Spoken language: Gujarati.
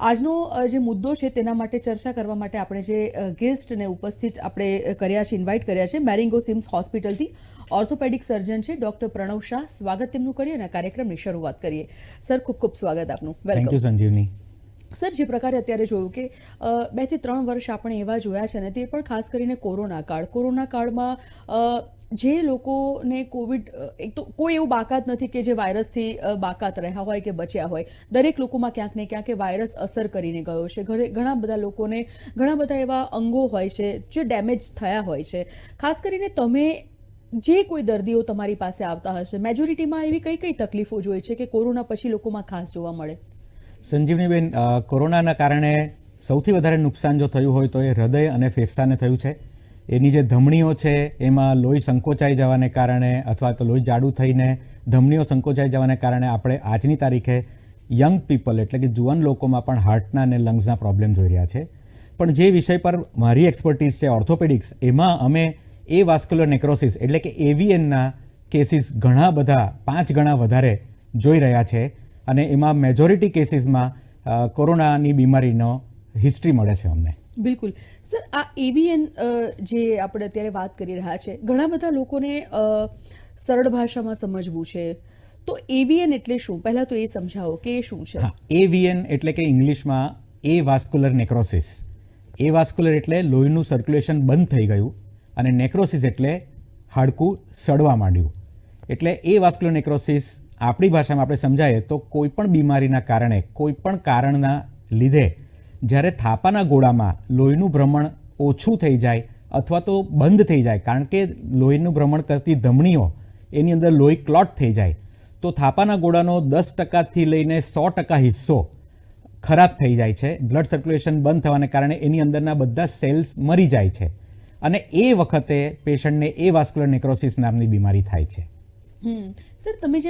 આજનો જે મુદ્દો છે તેના માટે ચર્ચા કરવા માટે આપણે જે ગેસ્ટને ઉપસ્થિત આપણે કર્યા છે ઇન્વાઇટ કર્યા છે મેરિંગો સિમ્સ હોસ્પિટલથી ઓર્થોપેડિક સર્જન છે ડોક્ટર પ્રણવ શાહ. સ્વાગત તેમનું કરીએ અને કાર્યક્રમની શરૂઆત કરીએ. સર ખૂબ ખૂબ સ્વાગત આપનું. વેલકમ સંજીવની. સર, જે પ્રકારે અત્યારે જોયું કે બેથી ત્રણ વર્ષ આપણે એવા જોયા છે ને, તે પણ ખાસ કરીને કોરોના કાળ. કોરોના કાળમાં જે લોકોને કોવિડ એક તો કોઈ એવું બાકાત નથી કે જે વાયરસથી બાકાત રહ્યા હોય કે બચ્યા હોય. દરેક લોકોમાં ક્યાંક ને ક્યાંક વાયરસ અસર કરીને ગયો છે. ઘરે, ઘણા બધા લોકોને, ઘણા બધા એવા અંગો હોય છે જે ડેમેજ થયા હોય છે. ખાસ કરીને તમે જે કોઈ દર્દીઓ તમારી પાસે આવતા હશે, મેજોરિટીમાં એવી કઈ કઈ તકલીફો જોઈએ છે કે કોરોના પછી લોકોમાં ખાસ જોવા મળે? સંજીવનીબેન કોરોનાના કારણે સૌથી વધારે નુકસાન જો થયું હોય તો એ હૃદય અને ફેફસાને થયું છે. એની જે ધમણીઓ છે, એમાં લોહી સંકોચાઈ જવાને કારણે અથવા તો લોહી જાડું થઈને ધમણીઓ સંકોચાઈ જવાને કારણે આપણે આજની તારીખે યંગ પીપલ એટલે કે જુવાન લોકોમાં પણ હાર્ટના અને લંગ્સના પ્રોબ્લેમ જોઈ રહ્યા છે. પણ જે વિષય પર મારી એક્સપર્ટીઝ છે, ઓર્થોપેડિક્સ, એમાં અમે એ વાસ્ક્યુલર નેક્રોસિસ એટલે કે એવીએનના કેસીસ ઘણા બધા, પાંચ ગણા વધારે જોઈ રહ્યા છે. અને એમાં મેજોરિટી કેસીસમાં કોરોનાની બીમારીનો હિસ્ટ્રી મળે છે અમને. બિલકુલ. સર આ એવીએન જે આપણે અત્યારે વાત કરી રહ્યા છે ઘણા બધા લોકોને સરળ ભાષામાં સમજવું છે. તો એવીએન એટલે શું? પહેલા તો એ સમજાવો કે એ શું છે? એવીએન એટલે કે ઇંગ્લિશમાં એ વાસ્ક્યુલર નેક્રોસિસ એ વાસ્ક્યુલર એટલે લોહીનું સર્ક્યુલેશન બંધ થઈ ગયું અને નેક્રોસિસ એટલે હાડકું સડવા માંડ્યું. એટલે એ વાસ્ક્યુલર નેક્રોસિસ આપણી ભાષામાં આપણે સમજાઈએ તો કોઈ પણ બીમારીના કારણે, કોઈ પણ કારણના લીધે જ્યારે થાપાના ગોળામાં લોહીનું ભ્રમણ ઓછું થઈ જાય અથવા તો બંધ થઈ જાય, કારણ કે લોહીનું ભ્રમણ કરતી ધમણીઓ એની અંદર લોહી ક્લોટ થઈ જાય, તો થાપાના ગોળાનો દસ ટકાથી લઈને સો ટકા હિસ્સો ખરાબ થઈ જાય છે. બ્લડ સર્ક્યુલેશન બંધ થવાને કારણે એની અંદરના બધા સેલ્સ મરી જાય છે અને એ વખતે પેશન્ટને એ વાસ્ક્યુલર નેક્રોસિસ નામની બીમારી થાય છે. સર, તમે